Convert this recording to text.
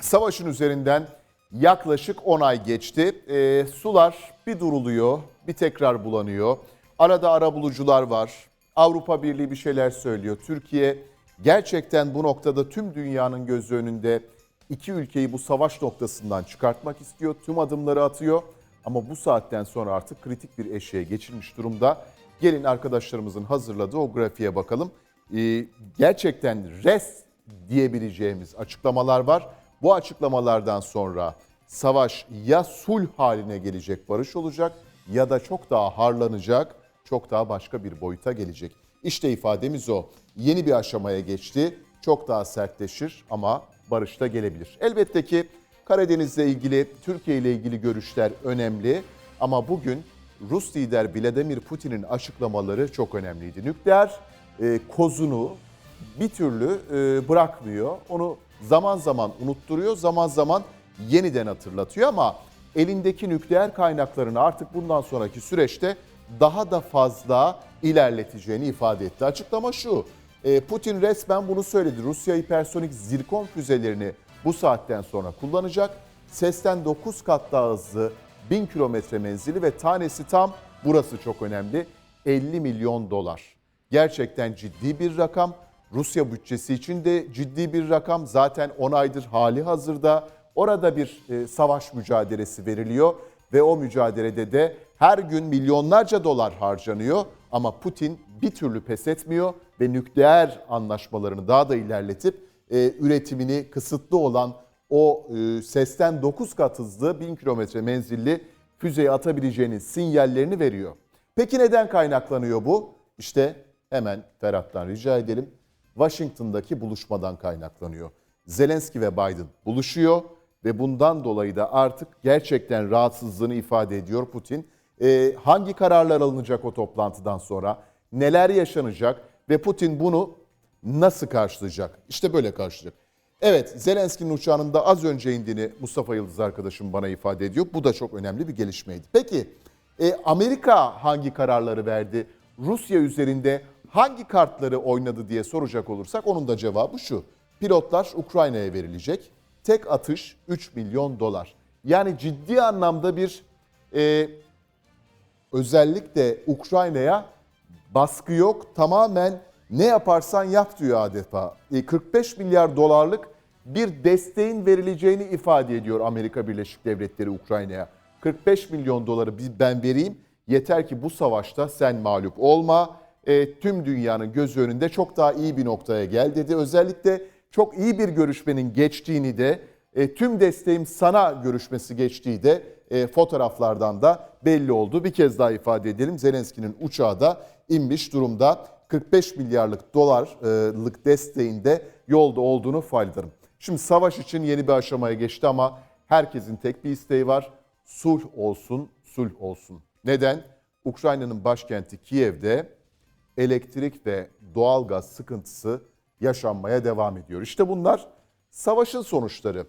Savaşın üzerinden yaklaşık 10 ay geçti. Ee, sular bir duruluyor, bir tekrar bulanıyor. Arada arabulucular var. Avrupa Birliği bir şeyler söylüyor. Türkiye gerçekten bu noktada tüm dünyanın gözü önünde iki ülkeyi bu savaş noktasından çıkartmak istiyor. Tüm adımları atıyor. Ama bu saatten sonra artık kritik bir eşiğe geçilmiş durumda. Gelin arkadaşlarımızın hazırladığı o grafiğe bakalım. Ee, gerçekten res diyebileceğimiz açıklamalar var. Bu açıklamalardan sonra savaş ya sulh haline gelecek, barış olacak ya da çok daha harlanacak, çok daha başka bir boyuta gelecek. İşte ifademiz o. Yeni bir aşamaya geçti. Çok daha sertleşir ama barış da gelebilir. Elbette ki Karadeniz'le ilgili, Türkiye ile ilgili görüşler önemli ama bugün Rus lider Vladimir Putin'in açıklamaları çok önemliydi. Nükleer e, kozunu bir türlü e, bırakmıyor. Onu zaman zaman unutturuyor, zaman zaman yeniden hatırlatıyor ama elindeki nükleer kaynaklarını artık bundan sonraki süreçte daha da fazla ilerleteceğini ifade etti. Açıklama şu, e, Putin resmen bunu söyledi. Rusya hipersonik zirkon füzelerini bu saatten sonra kullanacak. Sesten 9 kat daha hızlı 1000 kilometre menzili ve tanesi tam burası çok önemli 50 milyon dolar. Gerçekten ciddi bir rakam. Rusya bütçesi için de ciddi bir rakam. Zaten 10 aydır hali hazırda orada bir e, savaş mücadelesi veriliyor ve o mücadelede de her gün milyonlarca dolar harcanıyor ama Putin bir türlü pes etmiyor ve nükleer anlaşmalarını daha da ilerletip e, üretimini kısıtlı olan o e, sesten 9 kat hızlı 1000 kilometre menzilli füzeyi atabileceğinin sinyallerini veriyor. Peki neden kaynaklanıyor bu? İşte hemen Ferhat'tan rica edelim. Washington'daki buluşmadan kaynaklanıyor. Zelenski ve Biden buluşuyor ve bundan dolayı da artık gerçekten rahatsızlığını ifade ediyor Putin. Ee, hangi kararlar alınacak o toplantıdan sonra? Neler yaşanacak? Ve Putin bunu nasıl karşılayacak? İşte böyle karşılayacak. Evet Zelenski'nin uçağının da az önce indiğini Mustafa Yıldız arkadaşım bana ifade ediyor. Bu da çok önemli bir gelişmeydi. Peki e, Amerika hangi kararları verdi? Rusya üzerinde hangi kartları oynadı diye soracak olursak onun da cevabı şu. Pilotlar Ukrayna'ya verilecek. Tek atış 3 milyon dolar. Yani ciddi anlamda bir e, özellikle Ukrayna'ya baskı yok. Tamamen ne yaparsan yap diyor adeta. E, 45 milyar dolarlık bir desteğin verileceğini ifade ediyor Amerika Birleşik Devletleri Ukrayna'ya. 45 milyon doları ben vereyim. Yeter ki bu savaşta sen mağlup olma. E, tüm dünyanın gözü önünde çok daha iyi bir noktaya gel dedi. Özellikle çok iyi bir görüşmenin geçtiğini de e, tüm desteğim sana görüşmesi geçtiği de e, fotoğraflardan da belli oldu. Bir kez daha ifade edelim. Zelenski'nin uçağı da inmiş durumda. 45 milyarlık dolarlık desteğinde yolda olduğunu faydalarım. Şimdi savaş için yeni bir aşamaya geçti ama herkesin tek bir isteği var. Sulh olsun, sulh olsun. Neden? Ukrayna'nın başkenti Kiev'de elektrik ve doğalgaz sıkıntısı yaşanmaya devam ediyor. İşte bunlar savaşın sonuçları.